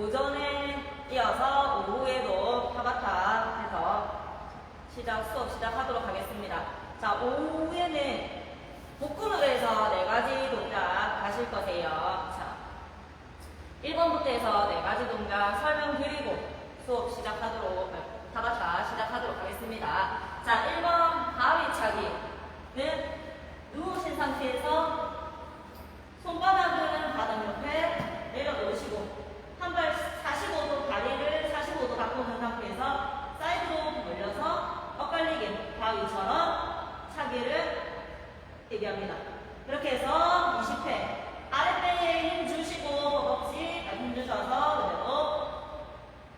오전에 이어서 오후에도 타바타 해서 시작 수업 시작하도록 하겠습니다. 자, 오후에는 복근으로 해서 네 가지 동작 하실 거세요. 자, 1번부터 해서 네 가지 동작 설명드리고 수업 시작하도록 타바타 시작하도록 하겠습니다. 자, 1번 바위 차기는 누우신 상태에서 손바닥은 바닥 옆에 내려놓으시고 한 발 45도 다리를 45도 바꾸는 상태에서 사이드로 돌려서 엇갈리게 바위처럼 차기를 얘기합니다. 그렇게 해서 20회 아랫배에 힘 주시고 허벅지 힘 주셔서 그대로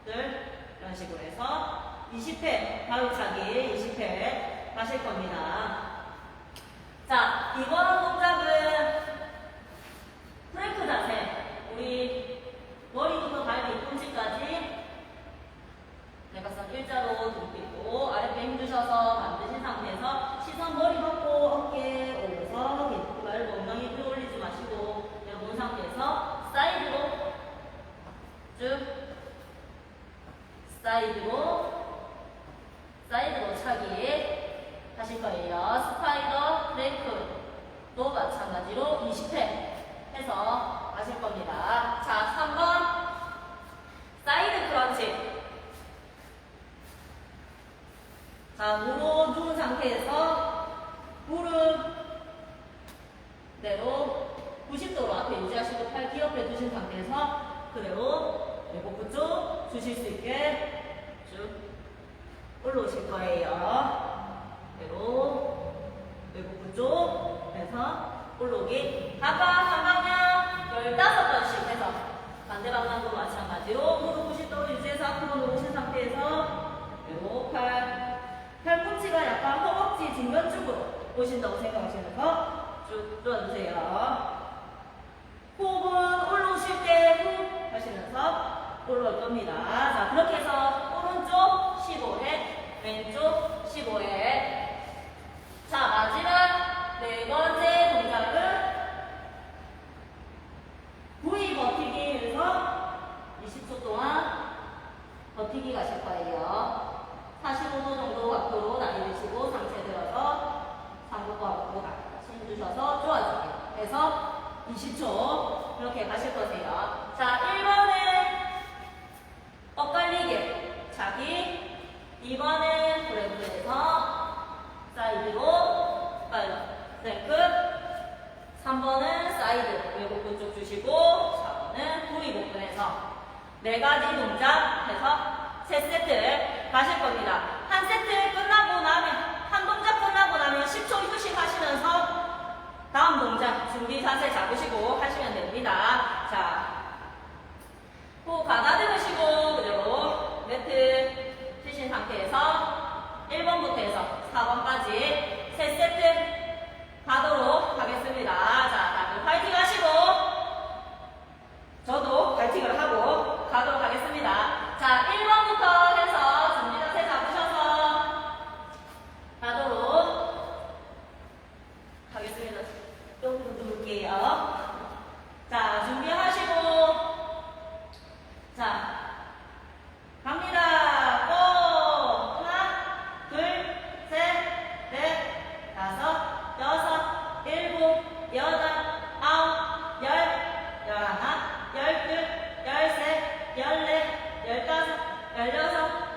들 이런 식으로 해서 20회 바위차기 20회 하실 겁니다. 자, 이번 동작은 프랭크 자세. 우리 머리부터 발뒤꿈치까지 내가선 일자로 눕히고 아랫배 힘주셔서 만드신 상태에서 시선 머리 받고 어깨 올려서 발 엉덩이 들어 올리지 마시고 내려놓은 상태에서 사이드로 쭉 사이드로 사이드로 차기 하실 거예요. 스파이더 브레이크도 마찬가지로 20회 해서 하실 겁니다. 자, 3번 사이드 크런치. 자, 무릎 누운 상태에서 무릎 그대로 90도로 앞에 유지하시고 팔 기업해 두신 상태에서 그대로 외복부 쪽 주실 수 있게 쭉 올라오실 거예요. 그대로 외복부 쪽 해서 올라오기 아까 한 방향 15번씩 해서 반대 방향도 마찬가지로 무릎 90도로 유지해서 앞으로 놓으신 상태에서 그대로 팔 팔꿈치가 약간 허벅지 뒷면 쪽으로 보신다고 생각하시면서 쭉 들어주세요. 호흡은 올라오실 때 후 하시면서 올라올 겁니다. 자, 그렇게 해서 오른쪽 15회, 왼쪽 15회. 자, 마지막 네 번째 동작은 V 버티기에서 20초 동안 버티기 가실 거예요. 45도 정도 각도로 나뉘시고 상체 들어서 상복부 앞으로 힘 주셔서 쪼아주기 해서 20초 그렇게 가실 거세요. 자, 1번은 엇갈리게. 자기 2번은 브레이크에서 사이드로 네, 끝. 3번은 사이드. 외복근 쪽 주시고 4번은 부위 복근에서 네 가지 동작 해서 세 세트 가실 겁니다. 한 세트 끝나고 나면 한 동작 끝나고 나면 10초 휴식 하시면서 다음 동작 준비 자세 잡으시고 하시면 됩니다. 자, 호흡 가다듬으시고 그대로 매트 드신 상태에서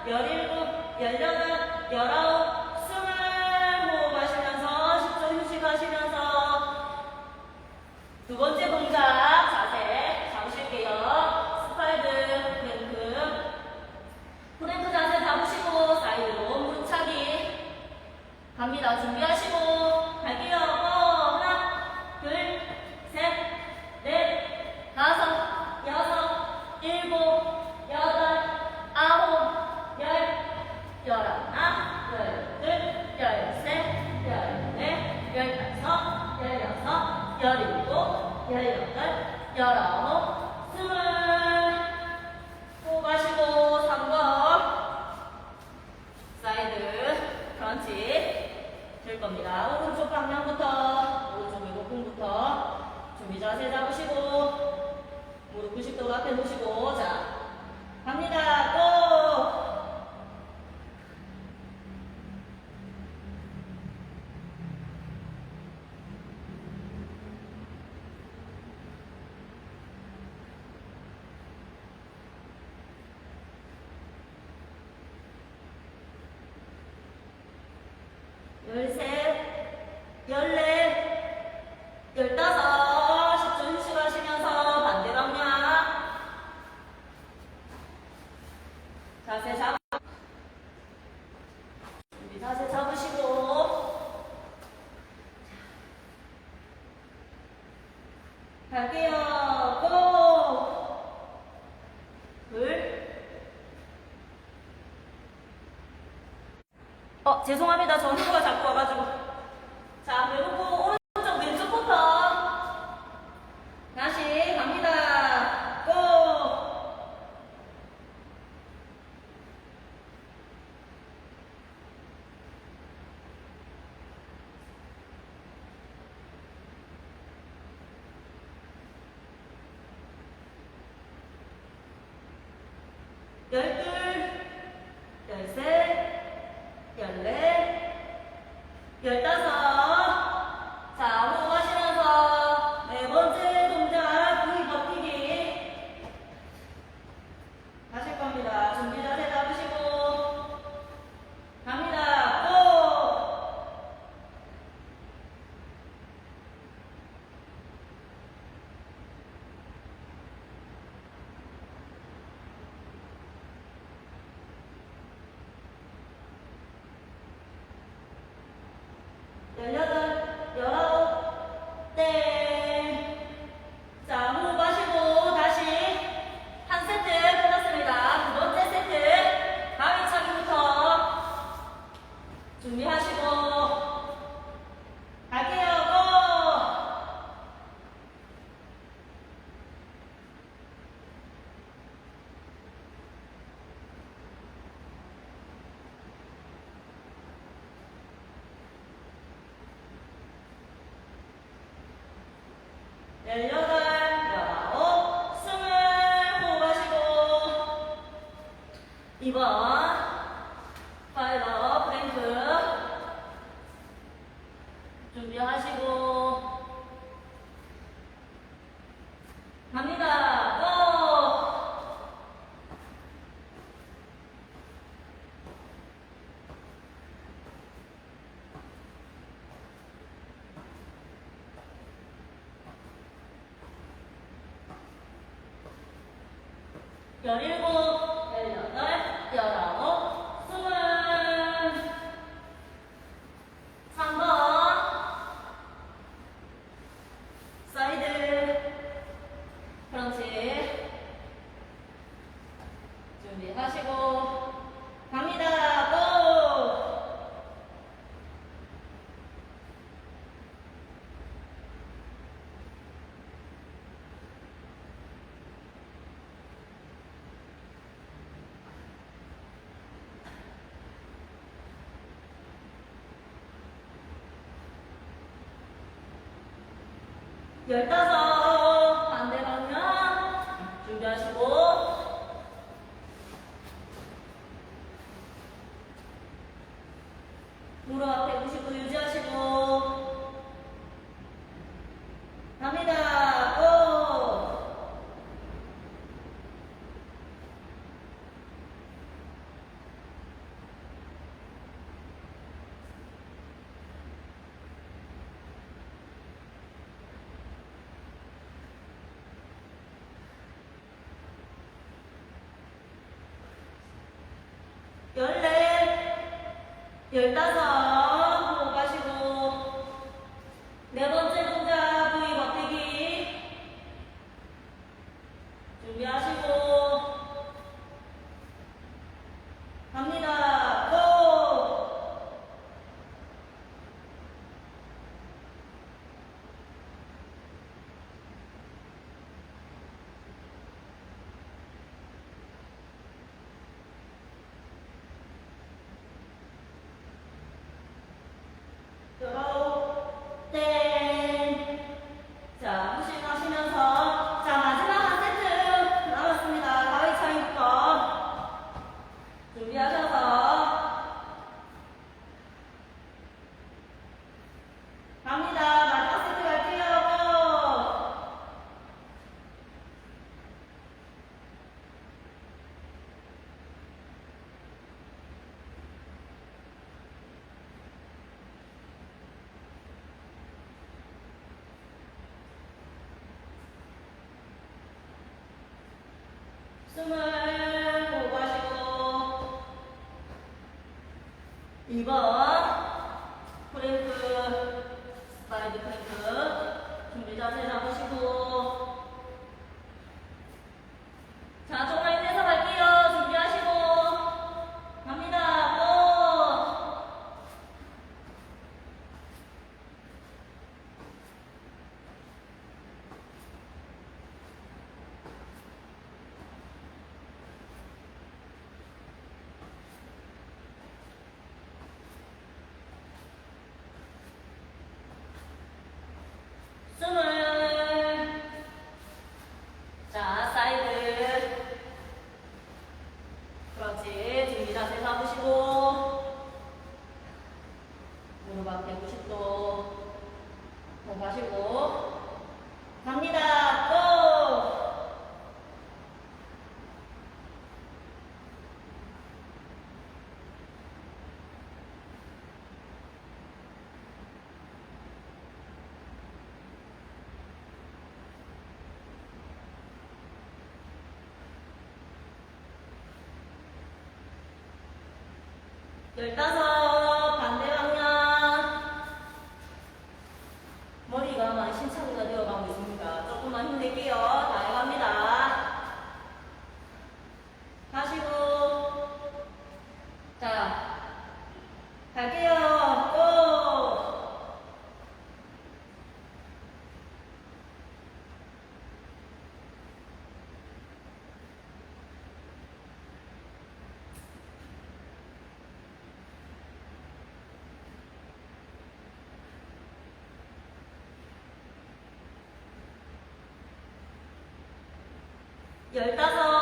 17, 18, 열여 열셋, 열넷, 열다섯. 10초 하시면서 반대 방향. 자세 잡 준비 자세 잡으시고. 자. 갈게요. 고! 둘. 어, 죄송합니다. 열여덟, 열아홉, 스물 호흡 하시고. 이번 余裕語、えー、ね、よ 열다섯. 열넷, 열다섯, 숨을 고하시고 2번 열다섯. 열다섯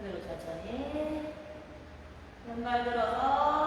그대로 천천히. 왼발 들어서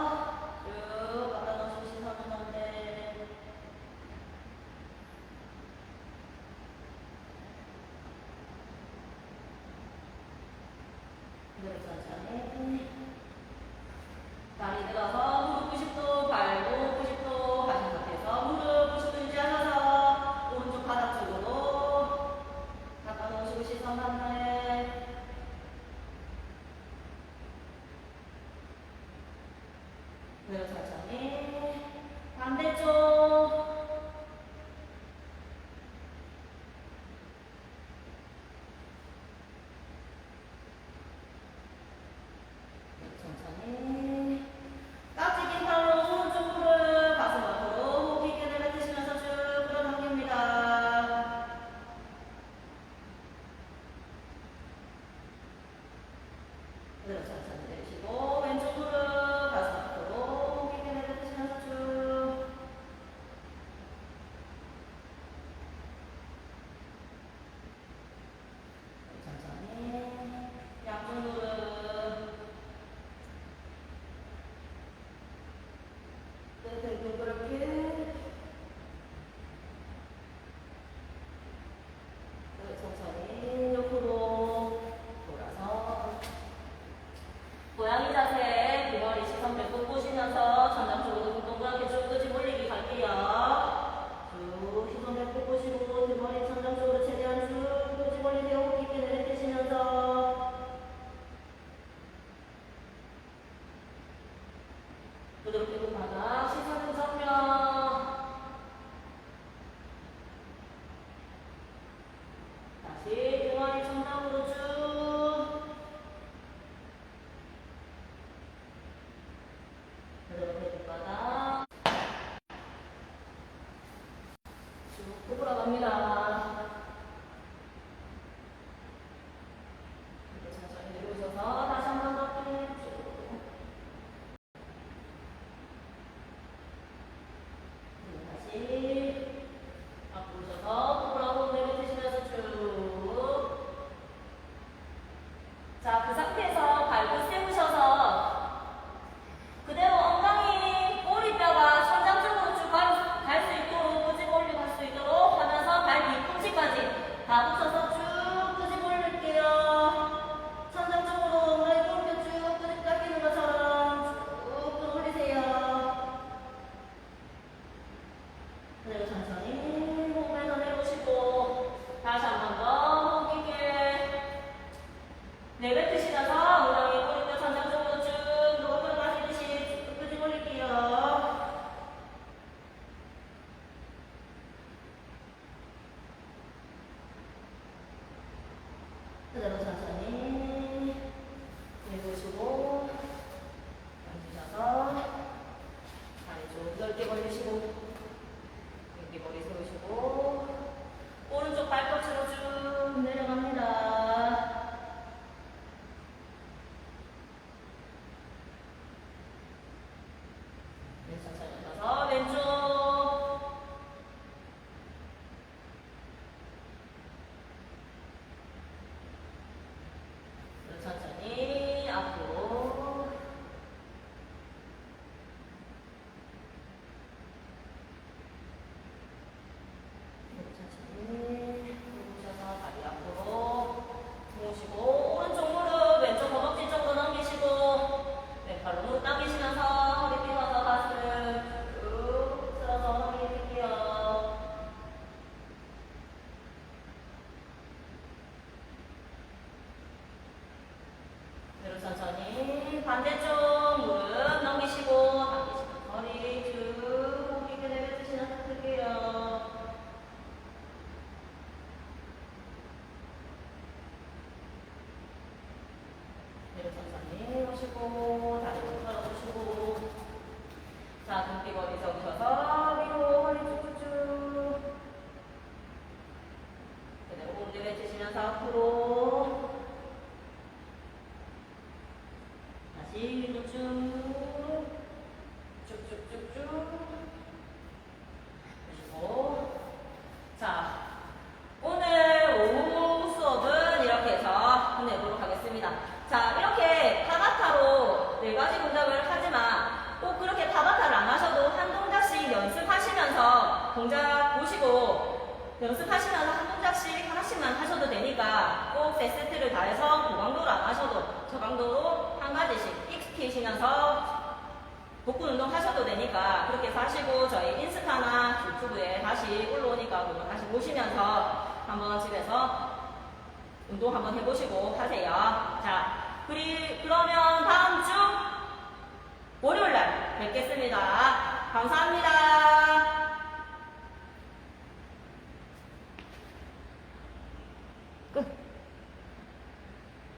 这个楼层 comfortable 동작 보시고 연습하시면서 한 동작씩 하나씩만 하셔도 되니까 꼭 세트를 다해서 고강도로 안 하셔도 저강도로 한 가지씩 익히시면서 복근 운동 하셔도 되니까 그렇게 하시고 저희 인스타나 유튜브에 다시 올라오니까 그거 다시 보시면서 한번 집에서 운동 한번 해보시고 하세요. 자, 그리, 그러면 다음 주 월요일 날 뵙겠습니다. 감사합니다.